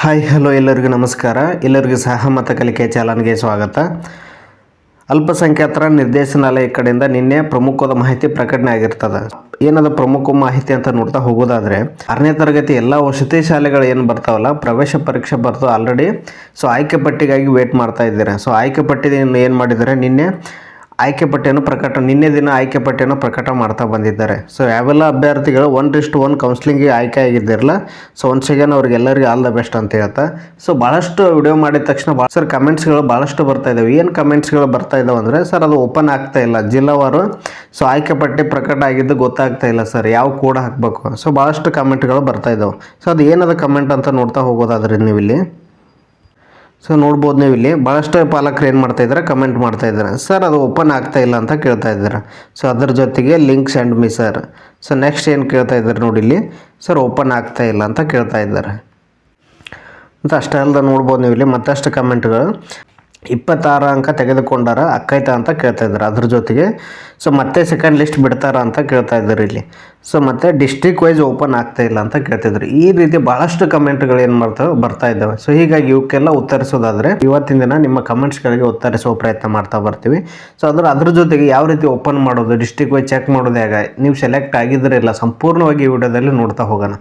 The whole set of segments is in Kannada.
ಹಾಯ್ ಹಲೋ ಎಲ್ಲರಿಗೂ ನಮಸ್ಕಾರ. ಎಲ್ಲರಿಗೂ ಸಹಮತ ಕಲಿಕೆ ಚಾಲನ್ಗೆ ಸ್ವಾಗತ. ಅಲ್ಪಸಂಖ್ಯಾತರ ನಿರ್ದೇಶನಾಲಯ ಕಡೆಯಿಂದ ನಿನ್ನೆ ಪ್ರಮುಖವಾದ ಮಾಹಿತಿ ಪ್ರಕಟಣೆ ಆಗಿರ್ತದೆ. ಏನದ ಪ್ರಮುಖ ಮಾಹಿತಿ ಅಂತ ನೋಡ್ತಾ ಹೋಗೋದಾದರೆ, ಆರನೇ ತರಗತಿ ಎಲ್ಲ ವಸತಿ ಶಾಲೆಗಳು ಏನು ಬರ್ತಾವಲ್ಲ, ಪ್ರವೇಶ ಪರೀಕ್ಷೆ ಬರ್ತಾವೆ ಆಲ್ರೆಡಿ ಸೊ ಆಯ್ಕೆ ಪಟ್ಟಿಗಾಗಿ ವೇಟ್ ಮಾಡ್ತಾ ಇದ್ದೀರಾ. ಸೊ ಆಯ್ಕೆ ಪಟ್ಟಿ ಏನು ಮಾಡಿದ್ದಾರೆ ನಿನ್ನೆ? ಆಯ್ಕೆ ಪಟ್ಟಿಯನ್ನು ಪ್ರಕಟ, ನಿನ್ನೆ ದಿನ ಆಯ್ಕೆ ಪಟ್ಟಿಯನ್ನು ಪ್ರಕಟ ಮಾಡ್ತಾ ಬಂದಿದ್ದಾರೆ. ಸೊ ಯಾವೆಲ್ಲ ಅಭ್ಯರ್ಥಿಗಳು ಒನ್ ರಿಸ್ಟ್ ಒನ್ ಕೌನ್ಸ್ಲಿಂಗಿಗೆ ಆಯ್ಕೆ ಆಗಿದ್ದಿರಲ್ಲ ಸೊ ಒನ್ಸ್ ಅಗೇನ್ ಅವ್ರಿಗೆಲ್ಲರಿಗೂ ಆಲ್ ದ ಬೆಸ್ಟ್ ಅಂತ ಹೇಳ್ತಾ. ಸೊ ಭಾಳಷ್ಟು ವಿಡಿಯೋ ಮಾಡಿದ ತಕ್ಷಣ ಭಾಳ ಸರ್ ಕಮೆಂಟ್ಸ್ಗಳು ಭಾಳಷ್ಟು ಬರ್ತಾ ಇದ್ದಾವೆ ಏನು ಕಮೆಂಟ್ಸ್ಗಳು ಬರ್ತಾ ಇದ್ದಾವೆ ಅಂದರೆ ಸರ್ ಅದು ಓಪನ್ ಆಗ್ತಾ ಇಲ್ಲ. ಜಿಲ್ಲಾವಾರು ಸೊ ಆಯ್ಕೆ ಪಟ್ಟಿ ಪ್ರಕಟ ಆಗಿದ್ದು ಗೊತ್ತಾಗ್ತಾ ಇಲ್ಲ ಸರ್ ಯಾವ ಕೋಡ್ ಹಾಕಬೇಕು? ಸೊ ಭಾಳಷ್ಟು ಕಮೆಂಟ್ಗಳು ಬರ್ತಾ ಇದ್ದಾವೆ ಸೊ ಅದು ಏನದ ಕಮೆಂಟ್ ಅಂತ ನೋಡ್ತಾ ಹೋಗೋದಾದ್ರೆ ನೀವು ಇಲ್ಲಿ ಸೊ ನೋಡ್ಬೋದು ನೀವು ಇಲ್ಲಿ ಭಾಳಷ್ಟು ಪಾಲಕರು ಏನು ಮಾಡ್ತಾ ಇದ್ದಾರೆ? ಕಮೆಂಟ್ ಮಾಡ್ತಾ ಇದ್ದಾರೆ. ಸರ್ ಅದು ಓಪನ್ ಆಗ್ತಾ ಇಲ್ಲ ಅಂತ ಕೇಳ್ತಾ ಇದ್ದಾರೆ. ಸೊ ಅದ್ರ ಜೊತೆಗೆ link send me sir so next ಏನು ಕೇಳ್ತಾ ಇದ್ದಾರೆ ನೋಡಿ ಇಲ್ಲಿ. ಸರ್ ಓಪನ್ ಆಗ್ತಾ ಇಲ್ಲ ಅಂತ ಕೇಳ್ತಾ ಇದ್ದಾರೆ. ಮತ್ತು ಅಷ್ಟೇ ಅಲ್ಲದೆ ನೋಡ್ಬೋದು ನೀವು ಇಲ್ಲಿ ಮತ್ತಷ್ಟು ಕಮೆಂಟ್ಗಳು ಇಪ್ಪತ್ತಾರು ಅಂಕ ತೆಗೆದುಕೊಂಡಾರ ಅಕ್ಕೈತ ಅಂತ ಕೇಳ್ತಾ ಇದ್ದಾರೆ ಅದ್ರ ಜೊತೆಗೆ. ಸೊ ಮತ್ತೆ ಸೆಕೆಂಡ್ ಲಿಸ್ಟ್ ಬಿಡ್ತಾರ ಅಂತ ಕೇಳ್ತಾ ಇದ್ದಾರೆ ಇಲ್ಲಿ. ಸೊ ಮತ್ತೆ ಡಿಸ್ಟ್ರಿಕ್ಟ್ ವೈಸ್ ಓಪನ್ ಆಗ್ತಾ ಇಲ್ಲ ಅಂತ ಕೇಳ್ತಿದ್ರು ಈ ರೀತಿ ಬಹಳಷ್ಟು ಕಮೆಂಟ್ಗಳು ಏನು ಮಾಡ್ತಾವೆ ಬರ್ತಾ ಇದ್ದಾವೆ. ಸೊ ಹೀಗಾಗಿ ಇವಕ್ಕೆಲ್ಲ ಉತ್ತರಿಸೋದಾದರೆ ಇವತ್ತಿನ ದಿನ ನಿಮ್ಮ ಕಮೆಂಟ್ಸ್ಗಳಿಗೆ ಉತ್ತರಿಸುವ ಪ್ರಯತ್ನ ಮಾಡ್ತಾ ಬರ್ತೀವಿ. ಸೊ ಅದರ, ಅದ್ರ ಜೊತೆಗೆ ಯಾವ ರೀತಿ ಓಪನ್ ಮಾಡೋದು ಡಿಸ್ಟ್ರಿಕ್ಟ್ ವೈಸ್ ಚೆಕ್ ಮಾಡೋದು ಹೇಗೆ? ನೀವು ಸೆಲೆಕ್ಟ್ ಆಗಿದ್ರೆ ಇಲ್ಲ, ಸಂಪೂರ್ಣವಾಗಿ ಈ ವಿಡಿಯೋದಲ್ಲಿ ನೋಡ್ತಾ ಹೋಗೋಣ.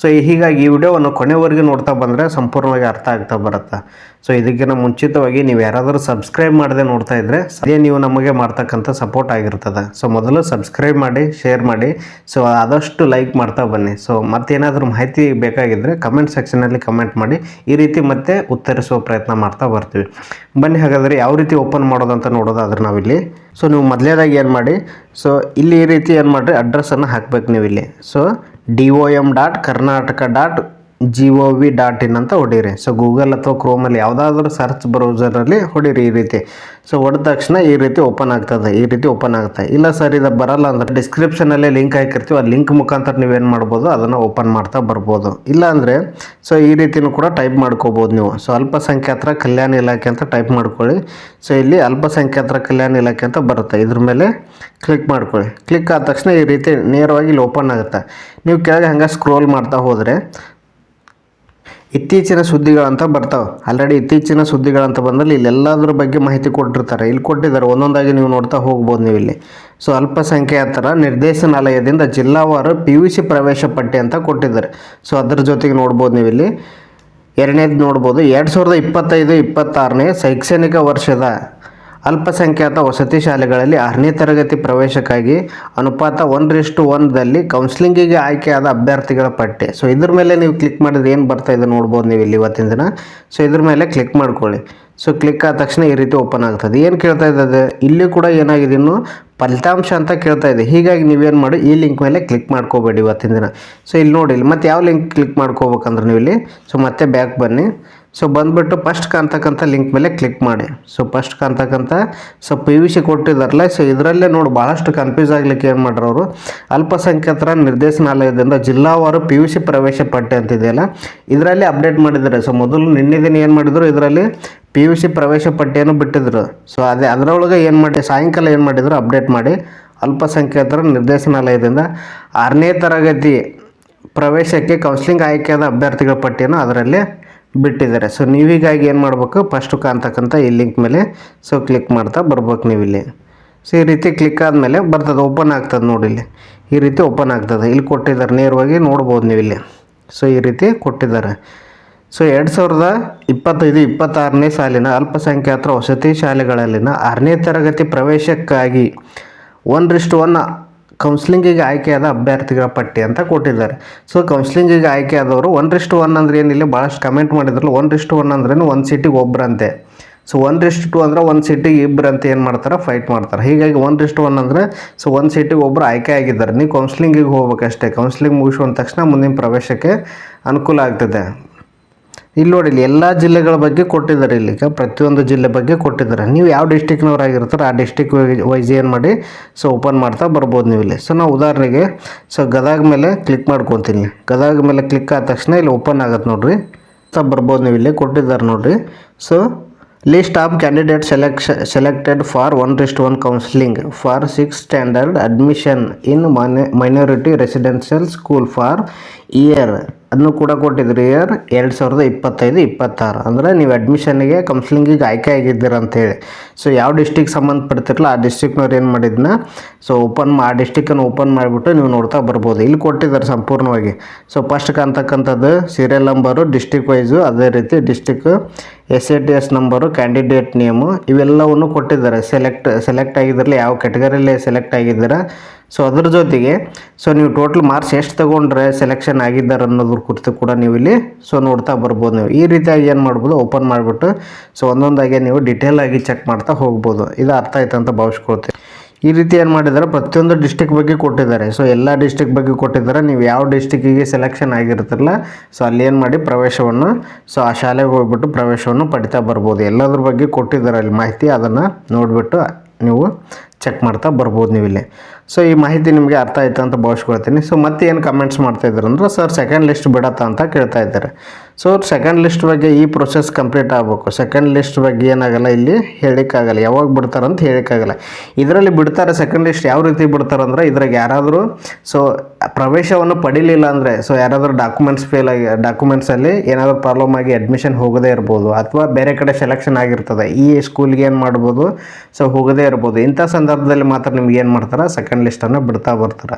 ಸೊ ಹೀಗಾಗಿ ಈ ವಿಡಿಯೋವನ್ನು ಕೊನೆವರೆಗೆ ನೋಡ್ತಾ ಬಂದರೆ ಸಂಪೂರ್ಣವಾಗಿ ಅರ್ಥ ಆಗ್ತಾ ಬರುತ್ತೆ. ಸೊ ಇದಕ್ಕಿಂತ ಮುಂಚಿತವಾಗಿ ನೀವು ಯಾರಾದರೂ ಸಬ್ಸ್ಕ್ರೈಬ್ ಮಾಡದೆ ನೋಡ್ತಾ ಇದ್ದರೆ ಅದೇ ನೀವು ನಮಗೆ ಮಾಡ್ತಕ್ಕಂಥ ಸಪೋರ್ಟ್ ಆಗಿರ್ತದೆ. ಸೊ ಮೊದಲು ಸಬ್ಸ್ಕ್ರೈಬ್ ಮಾಡಿ ಶೇರ್ ಮಾಡಿ. ಸೊ ಆದಷ್ಟು ಲೈಕ್ ಮಾಡ್ತಾ ಬನ್ನಿ. ಸೊ ಮತ್ತೇನಾದರೂ ಮಾಹಿತಿ ಬೇಕಾಗಿದ್ದರೆ ಕಮೆಂಟ್ ಸೆಕ್ಷನಲ್ಲಿ ಕಮೆಂಟ್ ಮಾಡಿ. ಈ ರೀತಿ ಮತ್ತೆ ಉತ್ತರಿಸುವ ಪ್ರಯತ್ನ ಮಾಡ್ತಾ ಬರ್ತೀವಿ. ಬನ್ನಿ, ಹಾಗಾದರೆ ಯಾವ ರೀತಿ ಓಪನ್ ಮಾಡೋದು ಅಂತ ನೋಡೋದಾದ್ರೆ ನಾವಿಲ್ಲಿ. ಸೊ ನೀವು ಮೊದಲೇದಾಗಿ ಏನು ಮಾಡಿ? ಸೊ ಇಲ್ಲಿ ಈ ರೀತಿ ಏನು ಮಾಡಿರಿ? ಅಡ್ರೆಸ್ಸನ್ನು ಹಾಕ್ಬೇಕು ನೀವು ಇಲ್ಲಿ so D O M dot Karnataka dot G O V dot in ಅಂತ ಹೊಡೀರಿ. ಸೊ ಗೂಗಲ್ ಅಥವಾ ಕ್ರೋಮಲ್ಲಿ ಯಾವುದಾದ್ರೂ ಸರ್ಚ್ ಬ್ರೌಸರಲ್ಲಿ ಹೊಡೀರಿ ಈ ರೀತಿ. ಸೊ ಹೊಡೆದ ತಕ್ಷಣ ಈ ರೀತಿ ಓಪನ್ ಆಗ್ತದೆ. ಈ ರೀತಿ ಓಪನ್ ಆಗುತ್ತೆ ಇಲ್ಲ ಸರ್ ಇದು ಬರಲ್ಲ ಅಂದ್ರೆ ಡಿಸ್ಕ್ರಿಪ್ಷನಲ್ಲಿ ಲಿಂಕ್ ಹಾಕಿರ್ತೀವಿ. ಆ ಲಿಂಕ್ ಮುಖಾಂತರ ನೀವೇನು ಮಾಡ್ಬೋದು? ಅದನ್ನು ಓಪನ್ ಮಾಡ್ತಾ ಬರ್ಬೋದು. ಇಲ್ಲ ಅಂದರೆ ಸೊ ಈ ರೀತಿಯೂ ಕೂಡ ಟೈಪ್ ಮಾಡ್ಕೋಬೋದು ನೀವು. ಸೊ ಅಲ್ಪಸಂಖ್ಯಾತರ ಕಲ್ಯಾಣ ಇಲಾಖೆ ಅಂತ ಟೈಪ್ ಮಾಡ್ಕೊಳ್ಳಿ. ಸೊ ಇಲ್ಲಿ ಅಲ್ಪಸಂಖ್ಯಾತರ ಕಲ್ಯಾಣ ಇಲಾಖೆ ಅಂತ ಬರುತ್ತೆ. ಇದ್ರ ಮೇಲೆ ಕ್ಲಿಕ್ ಮಾಡ್ಕೊಳ್ಳಿ. ಕ್ಲಿಕ್ ಆದ ತಕ್ಷಣ ಈ ರೀತಿ ನೇರವಾಗಿ ಇಲ್ಲಿ ಓಪನ್ ಆಗುತ್ತೆ. ನೀವು ಕೆಳಗೆ ಹಂಗೆ ಸ್ಕ್ರೋಲ್ ಮಾಡ್ತಾ ಹೋದರೆ ಇತ್ತೀಚಿನ ಸುದ್ದಿಗಳಂತ ಬರ್ತಾವೆ. ಆಲ್ರೆಡಿ ಇತ್ತೀಚಿನ ಸುದ್ದಿಗಳಂತ ಬಂದಲ್ಲಿ ಇಲ್ಲೆಲ್ಲದ್ರ ಬಗ್ಗೆ ಮಾಹಿತಿ ಕೊಟ್ಟಿರ್ತಾರೆ. ಇಲ್ಲಿ ಕೊಟ್ಟಿದ್ದಾರೆ. ಒಂದೊಂದಾಗಿ ನೀವು ನೋಡ್ತಾ ಹೋಗ್ಬೋದು ನೀವು ಇಲ್ಲಿ. ಸೊ ಅಲ್ಪಸಂಖ್ಯಾತರ ನಿರ್ದೇಶನಾಲಯದಿಂದ ಜಿಲ್ಲಾವಾರು ಪಿ ಯು ಸಿ ಪ್ರವೇಶ ಪಟ್ಟಿ ಅಂತ ಕೊಟ್ಟಿದ್ದಾರೆ. ಸೊ ಅದ್ರ ಜೊತೆಗೆ ನೋಡ್ಬೋದು ನೀವು ಇಲ್ಲಿ. ಎರಡನೇದು ನೋಡ್ಬೋದು. ಎರಡು ಸಾವಿರದ ಇಪ್ಪತ್ತೈದು, ಇಪ್ಪತ್ತಾರನೇ ಶೈಕ್ಷಣಿಕ ವರ್ಷದ ಅಲ್ಪಸಂಖ್ಯಾತ ವಸತಿ ಶಾಲೆಗಳಲ್ಲಿ ಆರನೇ ತರಗತಿ ಪ್ರವೇಶಕ್ಕಾಗಿ ಅನುಪಾತ ಒಂದರಿಷ್ಟು ಒಂದಲ್ಲಿ ಕೌನ್ಸಿಲಿಂಗಿಗೆ ಆಯ್ಕೆಯಾದ ಅಭ್ಯರ್ಥಿಗಳ ಪಟ್ಟಿ. ಸೊ ಇದ್ರ ಮೇಲೆ ನೀವು ಕ್ಲಿಕ್ ಮಾಡಿದ್ರೆ ಏನು ಬರ್ತಾ ಇದೆ ನೋಡ್ಬೋದು ನೀವು ಇಲ್ಲಿ ಇವತ್ತಿನ ದಿನ. ಸೊ ಇದ್ರ ಮೇಲೆ ಕ್ಲಿಕ್ ಮಾಡ್ಕೊಳ್ಳಿ. ಸೊ ಕ್ಲಿಕ್ ಆದ ತಕ್ಷಣ ಈ ರೀತಿ ಓಪನ್ ಆಗ್ತದೆ. ಏನು ಕೇಳ್ತಾ ಇದ್ದದೆ ಇಲ್ಲಿ ಕೂಡ ಏನಾಗಿದೆ ಇನ್ನು? ಫಲಿತಾಂಶ ಅಂತ ಕೇಳ್ತಾ ಇದೆ. ಹೀಗಾಗಿ ನೀವೇನು ಮಾಡಿ ಈ ಲಿಂಕ್ ಮೇಲೆ ಕ್ಲಿಕ್ ಮಾಡ್ಕೋಬೇಡಿ ಇವತ್ತಿನ ದಿನ. ಸೊ ಇಲ್ಲಿ ನೋಡಿ, ಇಲ್ಲಿ ಮತ್ತೆ ಯಾವ ಲಿಂಕ್ ಕ್ಲಿಕ್ ಮಾಡ್ಕೋಬೇಕಂದ್ರೆ ನೀವು ಇಲ್ಲಿ? ಸೊ ಮತ್ತೆ ಬ್ಯಾಕ್ ಬನ್ನಿ. ಸೊ ಬಂದುಬಿಟ್ಟು ಫಸ್ಟ್ ಕಾಣ್ತಕ್ಕಂಥ ಲಿಂಕ್ ಮೇಲೆ ಕ್ಲಿಕ್ ಮಾಡಿ. ಸೊ ಫಸ್ಟ್ ಕಾಣ್ತಕ್ಕಂಥ ಸೊ ಪಿ ವಿ ಸಿ ಕೊಟ್ಟಿದ್ದಾರಲ್ಲ ಸೊ ಇದರಲ್ಲೇ ನೋಡಿ ಭಾಳಷ್ಟು ಕನ್ಫ್ಯೂಸ್ ಆಗಲಿಕ್ಕೆ ಏನು ಮಾಡ್ರು ಅವರು? ಅಲ್ಪಸಂಖ್ಯಾತರ ನಿರ್ದೇಶನಾಲಯದಿಂದ ಜಿಲ್ಲಾವಾರು ಪಿ ಯು ಸಿ ಪ್ರವೇಶ ಪಟ್ಟಿ ಅಂತಿದೆಯಲ್ಲ, ಇದರಲ್ಲಿ ಅಪ್ಡೇಟ್ ಮಾಡಿದ್ದಾರೆ. ಸೊ ಮೊದಲು ನಿನ್ನೆ ದಿನ ಏನು ಮಾಡಿದರು? ಇದರಲ್ಲಿ ಪಿ ಯು ಸಿ ಪ್ರವೇಶ ಪಟ್ಟಿಯನ್ನು ಬಿಟ್ಟಿದ್ರು. ಸೊ ಅದೇ, ಅದರೊಳಗೆ ಏನು ಮಾಡಿ, ಸಾಯಂಕಾಲ ಏನು ಮಾಡಿದ್ರು? ಅಪ್ಡೇಟ್ ಮಾಡಿ. ಅಲ್ಪಸಂಖ್ಯಾತರ ನಿರ್ದೇಶನಾಲಯದಿಂದ ಆರನೇ ತರಗತಿ ಪ್ರವೇಶಕ್ಕೆ ಕೌನ್ಸಿಲಿಂಗ್ ಆಯ್ಕೆಯಾದ ಅಭ್ಯರ್ಥಿಗಳ ಪಟ್ಟಿಯನ್ನು ಅದರಲ್ಲಿ ಬಿಟ್ಟಿದ್ದಾರೆ. ಸೊ ನೀವೀಗಾಗಿ ಏನು ಮಾಡಬೇಕು? ಫಸ್ಟು ಕಾಣ್ತಕ್ಕಂಥ ಈ ಲಿಂಕ್ ಮೇಲೆ. ಸೊ ಕ್ಲಿಕ್ ಮಾಡ್ತಾ ಬರ್ಬೇಕು ನೀವು ಇಲ್ಲಿ ಸೊ ಈ ರೀತಿ ಕ್ಲಿಕ್ ಆದಮೇಲೆ ಬರ್ತದೆ ಓಪನ್ ಆಗ್ತದೆ ನೋಡಿ ಇಲ್ಲಿ ಈ ರೀತಿ ಓಪನ್ ಆಗ್ತದೆ. ಇಲ್ಲಿ ಕೊಟ್ಟಿದ್ದಾರೆ, ನೇರವಾಗಿ ನೋಡ್ಬೋದು ನೀವು ಇಲ್ಲಿ ಸೊ ಈ ರೀತಿ ಕೊಟ್ಟಿದ್ದಾರೆ. ಸೊ ಎರಡು ಸಾವಿರದ ಇಪ್ಪತ್ತೈದು, ಇಪ್ಪತ್ತಾರನೇ ಸಾಲಿನ ಅಲ್ಪಸಂಖ್ಯಾತರ ವಸತಿ ಶಾಲೆಗಳಲ್ಲಿನ ಆರನೇ ತರಗತಿ ಪ್ರವೇಶಕ್ಕಾಗಿ ಒನ್ ರಿಸ್ಟ್ ಒನ್ ಕೌನ್ಸ್ಲಿಂಗಿಗೆ ಆಯ್ಕೆಯಾದ ಅಭ್ಯರ್ಥಿಗಳ ಪಟ್ಟಿ ಅಂತ ಕೊಟ್ಟಿದ್ದಾರೆ. ಸೊ ಕೌನ್ಸ್ಲಿಂಗಿಗೆ ಆಯ್ಕೆಯಾದವರು ಒನ್ ರಿಸ್ಟ್ ಒನ್ ಅಂದ್ರೆ ಏನಿಲ್ಲ ಭಾಳಷ್ಟು ಕಮೆಂಟ್ ಮಾಡಿದ್ರು ಒನ್ ರಿಸ್ಟ್ ಒನ್ ಅಂದ್ರೇನು ಒಂದು ಸಿಟಿಗೆ ಒಬ್ಬರಂತೆ ಸೊ ಒನ್ ರಿಸ್ಟ್ ಟು ಅಂದ್ರೆ ಒಂದು ಸೀಟಿಗೆ ಇಬ್ಬರು ಅಂತ ಏನು ಮಾಡ್ತಾರೆ? ಫೈಟ್ ಮಾಡ್ತಾರೆ. ಹೀಗಾಗಿ ಒನ್ ರಿಸ್ಟ್ ಒನ್ ಅಂದರೆ ಸೊ ಒಂದು ಸೀಟಿಗೆ ಒಬ್ಬರು ಆಯ್ಕೆ ಆಗಿದ್ದಾರೆ. ನೀವು ಕೌನ್ಸ್ಲಿಂಗಿಗೆ ಹೋಗ್ಬೇಕಷ್ಟೇ. ಕೌನ್ಸ್ಲಿಂಗ್ ಮುಗಿಸುವಂದ ತಕ್ಷಣ ಮುಂದಿನ ಪ್ರವೇಶಕ್ಕೆ ಅನುಕೂಲ ಆಗ್ತದೆ. ಇಲ್ಲಿ ನೋಡಿ, ಇಲ್ಲಿ ಎಲ್ಲ ಜಿಲ್ಲೆಗಳ ಬಗ್ಗೆ ಕೊಟ್ಟಿದ್ದಾರೆ ಇಲ್ಲಿ. ಈಗ ಪ್ರತಿಯೊಂದು ಜಿಲ್ಲೆ ಬಗ್ಗೆ ಕೊಟ್ಟಿದ್ದಾರೆ. ನೀವು ಯಾವ ಡಿಸ್ಟಿಕ್ನವ್ರಾಗಿರ್ತಾರೋ ಆ ಡಿಸ್ಟಿಕ್ ವೈಸ್ ಏನು ಮಾಡಿ ಸೊ ಓಪನ್ ಮಾಡ್ತಾ ಬರ್ಬೋದು ನೀವು ಇಲ್ಲಿ. ಸೊ ನಾವು ಉದಾಹರಣೆಗೆ ಸೊ ಗದಗ ಮೇಲೆ ಕ್ಲಿಕ್ ಮಾಡ್ಕೊತೀನಿ. ಗದಗ ಮೇಲೆ ಕ್ಲಿಕ್ ಆದ ತಕ್ಷಣ ಇಲ್ಲಿ ಓಪನ್ ಆಗತ್ತೆ ನೋಡಿರಿ. ಸೊ ಬರ್ಬೋದು ನೀವು ಇಲ್ಲಿ ಕೊಟ್ಟಿದ್ದಾರೆ ನೋಡಿರಿ. So list of candidate selection selected for one list one counselling for six standard admission in minority residential school for year ಅದನ್ನು ಕೂಡ ಕೊಟ್ಟಿದ್ರಿ ಇಯರ್ ಎರಡು ಸಾವಿರದ ಇಪ್ಪತ್ತೈದು, ಇಪ್ಪತ್ತಾರು. ಅಂದರೆ ನೀವು ಅಡ್ಮಿಷನ್ಗೆ ಕೌನ್ಸಿಲಿಂಗಿಗೆ ಆಯ್ಕೆ ಆಗಿದ್ದೀರ ಅಂತೇಳಿ ಸೊ ಯಾವ ಡಿಸ್ಟಿಕ್ ಸಂಬಂಧಪಡ್ತಿರಲ್ಲ ಆ ಡಿಸ್ಟಿಕ್ನವ್ರು ಏನು ಮಾಡಿದ್ನ? ಸೊ ಓಪನ್ ಆ ಡಿಸ್ಟಿಕ್ಕನ್ನು ಓಪನ್ ಮಾಡಿಬಿಟ್ಟು ನೀವು ನೋಡ್ತಾ ಬರ್ಬೋದು. ಇಲ್ಲಿ ಕೊಟ್ಟಿದ್ದಾರೆ ಸಂಪೂರ್ಣವಾಗಿ. ಸೊ ಫಸ್ಟ್ ಕಂತಕ್ಕಂಥದ್ದು ಸೀರಿಯಲ್ ನಂಬರು ಡಿಸ್ಟಿಕ್ ವೈಸು ಅದೇ ರೀತಿ district S A T S number candidate name ಇವೆಲ್ಲವನ್ನು ಕೊಟ್ಟಿದ್ದಾರೆ. ಸೆಲೆಕ್ಟ್ ಸೆಲೆಕ್ಟ್ ಆಗಿದ್ರಲ್ಲಿ ಯಾವ ಕ್ಯಾಟಗರಿಯಲ್ಲಿ ಸೆಲೆಕ್ಟ್ ಆಗಿದ್ದೀರಾ? ಸೊ ಅದ್ರ ಜೊತೆಗೆ ಸೊ ನೀವು ಟೋಟಲ್ ಮಾರ್ಕ್ಸ್ ಎಷ್ಟು ತೊಗೊಂಡ್ರೆ ಸೆಲೆಕ್ಷನ್ ಆಗಿದ್ದಾರೆ ಅನ್ನೋದ್ರ ಕುರಿತು ಕೂಡ ನೀವು ಇಲ್ಲಿ ಸೊ ನೋಡ್ತಾ ಬರ್ಬೋದು ನೀವು. ಈ ರೀತಿಯಾಗಿ ಏನು ಮಾಡ್ಬೋದು? ಓಪನ್ ಮಾಡಿಬಿಟ್ಟು ಸೊ ಒಂದೊಂದಾಗಿ ನೀವು ಡಿಟೇಲ್ ಆಗಿ ಚೆಕ್ ಮಾಡ್ತಾ ಹೋಗ್ಬೋದು. ಇದು ಅರ್ಥ ಆಯ್ತು ಅಂತ ಭಾವಿಸ್ಕೊಳ್ತೀನಿ. ಈ ರೀತಿ ಏನು ಮಾಡಿದ್ದಾರೆ ಪ್ರತಿಯೊಂದು ಡಿಸ್ಟಿಕ್ ಬಗ್ಗೆ ಕೊಟ್ಟಿದ್ದಾರೆ. ಸೊ ಎಲ್ಲ ಡಿಸ್ಟಿಕ್ ಬಗ್ಗೆ ಕೊಟ್ಟಿದ್ದಾರೆ. ನೀವು ಯಾವ ಡಿಸ್ಟಿಕ್ಕಿಗೆ ಸೆಲೆಕ್ಷನ್ ಆಗಿರ್ತಿರಲ್ಲ ಸೊ ಅಲ್ಲಿ ಏನು ಮಾಡಿ ಪ್ರವೇಶವನ್ನು ಸೊ ಆ ಶಾಲೆಗೆ ಹೋಗ್ಬಿಟ್ಟು ಪ್ರವೇಶವನ್ನು ಪಡಿತಾ ಬರ್ಬೋದು. ಎಲ್ಲದ್ರ ಬಗ್ಗೆ ಕೊಟ್ಟಿದ್ದಾರೆ ಅಲ್ಲಿ ಮಾಹಿತಿ, ಅದನ್ನು ನೋಡಿಬಿಟ್ಟು ನೀವು ಚೆಕ್ ಮಾಡ್ತಾ ಬರ್ಬೋದು ನೀವು ಇಲ್ಲಿ. ಸೊ ಈ ಮಾಹಿತಿ ನಿಮಗೆ ಅರ್ಥ ಆಯ್ತು ಅಂತ ಭಾವಿಸ್ಕೊಳ್ತೀನಿ. ಸೊ ಮತ್ತೆ ಏನು ಕಮೆಂಟ್ಸ್ ಮಾಡ್ತಾ ಇದ್ದಾರೆ ಅಂದ್ರೆ ಸರ್ ಸೆಕೆಂಡ್ ಲಿಸ್ಟ್ ಬಿಡತ್ತಾ ಅಂತ ಕೇಳ್ತಾ ಇದ್ದಾರೆ. ಸೊ ಸೆಕೆಂಡ್ ಲಿಸ್ಟ್ ಬಗ್ಗೆ ಈ ಪ್ರೊಸೆಸ್ ಕಂಪ್ಲೀಟ್ ಆಗಬೇಕು. ಸೆಕೆಂಡ್ ಲಿಸ್ಟ್ ಬಗ್ಗೆ ಏನಾಗಲ್ಲ ಇಲ್ಲಿ ಹೇಳಿಕ್ಕಾಗಲ್ಲ. ಯಾವಾಗ ಬಿಡ್ತಾರೆ ಅಂತ ಹೇಳಿಕ್ಕಾಗಲ್ಲ. ಇದರಲ್ಲಿ ಬಿಡ್ತಾರೆ ಸೆಕೆಂಡ್ ಲಿಸ್ಟ್ ಯಾವ ರೀತಿ ಬಿಡ್ತಾರೆ ಅಂದ್ರೆ, ಇದ್ರಾಗ ಯಾರಾದರೂ ಸೊ ಪ್ರವೇಶವನ್ನು ಪಡೀಲಿಲ್ಲ ಅಂದರೆ ಸೊ ಯಾರಾದರೂ ಡಾಕ್ಯುಮೆಂಟ್ಸ್ ಫೇಲ್ ಆಗಿ ಡಾಕ್ಯುಮೆಂಟ್ಸಲ್ಲಿ ಏನಾದರೂ ಪ್ರಾಬ್ಲಮ್ ಆಗಿ ಅಡ್ಮಿಷನ್ ಹೋಗದೇ ಇರ್ಬೋದು. ಅಥವಾ ಬೇರೆ ಕಡೆ ಸೆಲೆಕ್ಷನ್ ಆಗಿರ್ತದೆ. ಈ ಸ್ಕೂಲ್ಗೆ ಏನು ಮಾಡ್ಬೋದು? ಸೊ ಹೋಗದೇ ಇರ್ಬೋದು. ಇಂಥ ಸಂದರ್ಭದಲ್ಲಿ ಮಾತ್ರ ನಿಮ್ಗೆ ಏನು ಮಾಡ್ತಾರೆ? ಸೆಕೆಂಡ್ ಲಿಸ್ಟನ್ನು ಬಿಡ್ತಾ ಬರ್ತಾರೆ.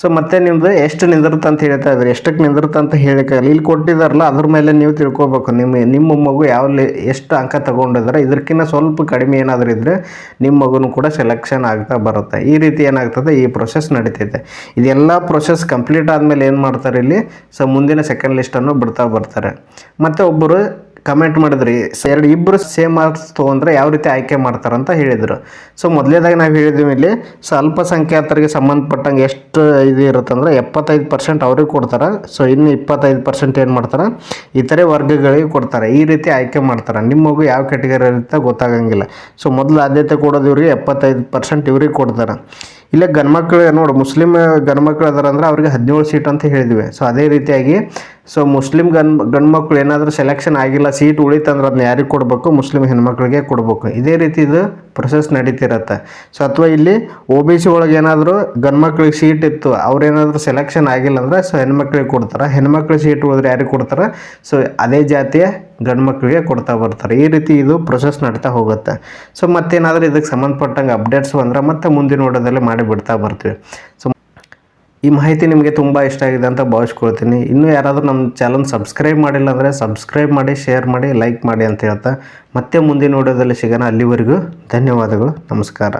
ಸೊ ಮತ್ತೆ ನಿಮ್ದು ಎಷ್ಟು ನಿಂದಿರುತ್ತೆ ಅಂತ ಹೇಳ್ತಾ ಇದ್ದಾರೆ ಎಷ್ಟಕ್ಕೆ ನಿಂದಿರುತ್ತೆ ಅಂತ ಹೇಳಿಕ್ಕಾಗಲ್ಲ. ಇಲ್ಲಿ ಕೊಟ್ಟಿದ್ದಾರಲ್ಲ ಅದ್ರ ಮೇಲೆ ನೀವು ತಿಳ್ಕೊಬೇಕು. ನಿಮ್ಮ ನಿಮ್ಮ ಮಗು ಯಾವ ಎಷ್ಟು ಅಂಕ ತೊಗೊಂಡಿದ್ರೆ ಇದಕ್ಕಿಂತ ಸ್ವಲ್ಪ ಕಡಿಮೆ ಏನಾದರೂ ಇದ್ದರೆ ನಿಮ್ಮ ಮಗುನೂ ಕೂಡ ಸೆಲೆಕ್ಷನ್ ಆಗ್ತಾ ಬರುತ್ತೆ. ಈ ರೀತಿ ಏನಾಗ್ತದೆ? ಈ ಪ್ರೊಸೆಸ್ ನಡೀತೈತೆ. ಇದೆಲ್ಲ ಪ್ರೊಸೆಸ್ ಕಂಪ್ಲೀಟ್ ಆದಮೇಲೆ ಏನು ಮಾಡ್ತಾರೆ ಇಲ್ಲಿ? ಸೊ ಮುಂದಿನ ಸೆಕೆಂಡ್ ಲಿಸ್ಟನ್ನು ಬಿಡ್ತಾ ಬರ್ತಾರೆ. ಮತ್ತು ಒಬ್ಬರು ಕಮೆಂಟ್ ಮಾಡಿದ್ರಿ. ಸೊ ಎರಡು ಇಬ್ಬರು ಸೇಮ್ ಮಾರ್ಕ್ಸ್ ತೊಗೊಂಡ್ರೆ ಯಾವ ರೀತಿ ಆಯ್ಕೆ ಮಾಡ್ತಾರಂತ ಹೇಳಿದರು. ಸೊ ಮೊದಲೇದಾಗಿ ನಾವು ಹೇಳಿದ್ವಿ ಇಲ್ಲಿ ಸೊ ಅಲ್ಪಸಂಖ್ಯಾತರಿಗೆ ಸಂಬಂಧಪಟ್ಟಂಗೆ ಎಷ್ಟು ಇದು ಇರುತ್ತಂದ್ರೆ ಎಪ್ಪತ್ತೈದು ಪರ್ಸೆಂಟ್ ಅವ್ರಿಗೆ ಕೊಡ್ತಾರೆ. ಸೊ ಇನ್ನು ಇಪ್ಪತ್ತೈದು ಪರ್ಸೆಂಟ್ ಏನು ಮಾಡ್ತಾರೆ? ಇತರೆ ವರ್ಗಗಳಿಗೆ ಕೊಡ್ತಾರೆ. ಈ ರೀತಿ ಆಯ್ಕೆ ಮಾಡ್ತಾರೆ. ನಿಮ್ಮ ಯಾವ ಕ್ಯಾಟಗರಿ ಅಂತ ಗೊತ್ತಾಗಂಗಿಲ್ಲ. ಸೊ ಮೊದಲು ಆದ್ಯತೆ ಕೊಡೋದು ಇವ್ರಿಗೆ ಎಪ್ಪತ್ತೈದು ಪರ್ಸೆಂಟ್ ಇವ್ರಿಗೆ ಕೊಡ್ತಾರೆ. ಇಲ್ಲೇ ಗಂಡ್ಮಕ್ಳು ನೋಡು, ಮುಸ್ಲಿಮ್ ಗಂಡ್ಮಕ್ಳು ಅದಾರ ಅಂದ್ರೆ ಅವ್ರಿಗೆ ಹದಿನೇಳು ಸೀಟ್ ಅಂತ ಹೇಳಿದ್ವಿ. ಸೊ ಅದೇ ರೀತಿಯಾಗಿ ಸೊ ಮುಸ್ಲಿಂ ಗನ್ ಗಂಡ್ಮಕ್ಳು ಏನಾದರೂ ಸೆಲೆಕ್ಷನ್ ಆಗಿಲ್ಲ ಸೀಟ್ ಉಳಿತಂದ್ರೆ ಅದನ್ನ ಯಾರಿಗೆ ಕೊಡಬೇಕು? ಮುಸ್ಲಿಂ ಹೆಣ್ಮಕ್ಳಿಗೆ ಕೊಡಬೇಕು. ಇದೇ ರೀತಿ ಇದು ಪ್ರೊಸೆಸ್ ನಡೀತಿರತ್ತೆ. ಸೊ ಅಥವಾ ಇಲ್ಲಿ ಒ ಬಿ ಸಿ ಒಳಗೆ ಏನಾದರೂ ಗಂಡ್ಮಕ್ಳಿಗೆ ಸೀಟ್ ಇತ್ತು ಅವ್ರೇನಾದರೂ ಸೆಲೆಕ್ಷನ್ ಆಗಿಲ್ಲ ಅಂದರೆ ಸೊ ಹೆಣ್ಮಕ್ಳಿಗೆ ಕೊಡ್ತಾರೆ. ಹೆಣ್ಮಕ್ಳಿಗೆ ಸೀಟ್ ಉಳಿದ್ರೆ ಯಾರಿಗೆ ಕೊಡ್ತಾರೆ? ಸೊ ಅದೇ ಜಾತಿಯ ಗಂಡ್ಮಕ್ಳಿಗೆ ಕೊಡ್ತಾ ಬರ್ತಾರೆ. ಈ ರೀತಿ ಇದು ಪ್ರೊಸೆಸ್ ನಡ್ತಾ ಹೋಗುತ್ತೆ. ಸೊ ಮತ್ತೇನಾದರೂ ಇದಕ್ಕೆ ಸಂಬಂಧಪಟ್ಟಂಗೆ ಅಪ್ಡೇಟ್ಸ್ ಬಂದರೆ ಮತ್ತೆ ಮುಂದಿನ ನೋಡೋದಲ್ಲಿ ಮಾಡಿ ಬಿಡ್ತಾ ಬರ್ತೀವಿ. ಸೊ ಈ ಮಾಹಿತಿ ನಿಮಗೆ ತುಂಬ ಇಷ್ಟ ಆಗಿದೆ ಅಂತ ಭಾವಿಸ್ಕೊಳ್ತೀನಿ. ಇನ್ನೂ ಯಾರಾದರೂ ನಮ್ಮ ಚಾನಲ್ ಸಬ್ಸ್ಕ್ರೈಬ್ ಮಾಡಿಲ್ಲ ಅಂದರೆ ಸಬ್ಸ್ಕ್ರೈಬ್ ಮಾಡಿ ಶೇರ್ ಮಾಡಿ ಲೈಕ್ ಮಾಡಿ ಅಂತ ಹೇಳ್ತಾ ಮತ್ತೆ ಮುಂದಿನ ವಿಡಿಯೋದಲ್ಲಿ ಸಿಗೋಣ. ಅಲ್ಲಿವರೆಗೂ ಧನ್ಯವಾದಗಳು. ನಮಸ್ಕಾರ.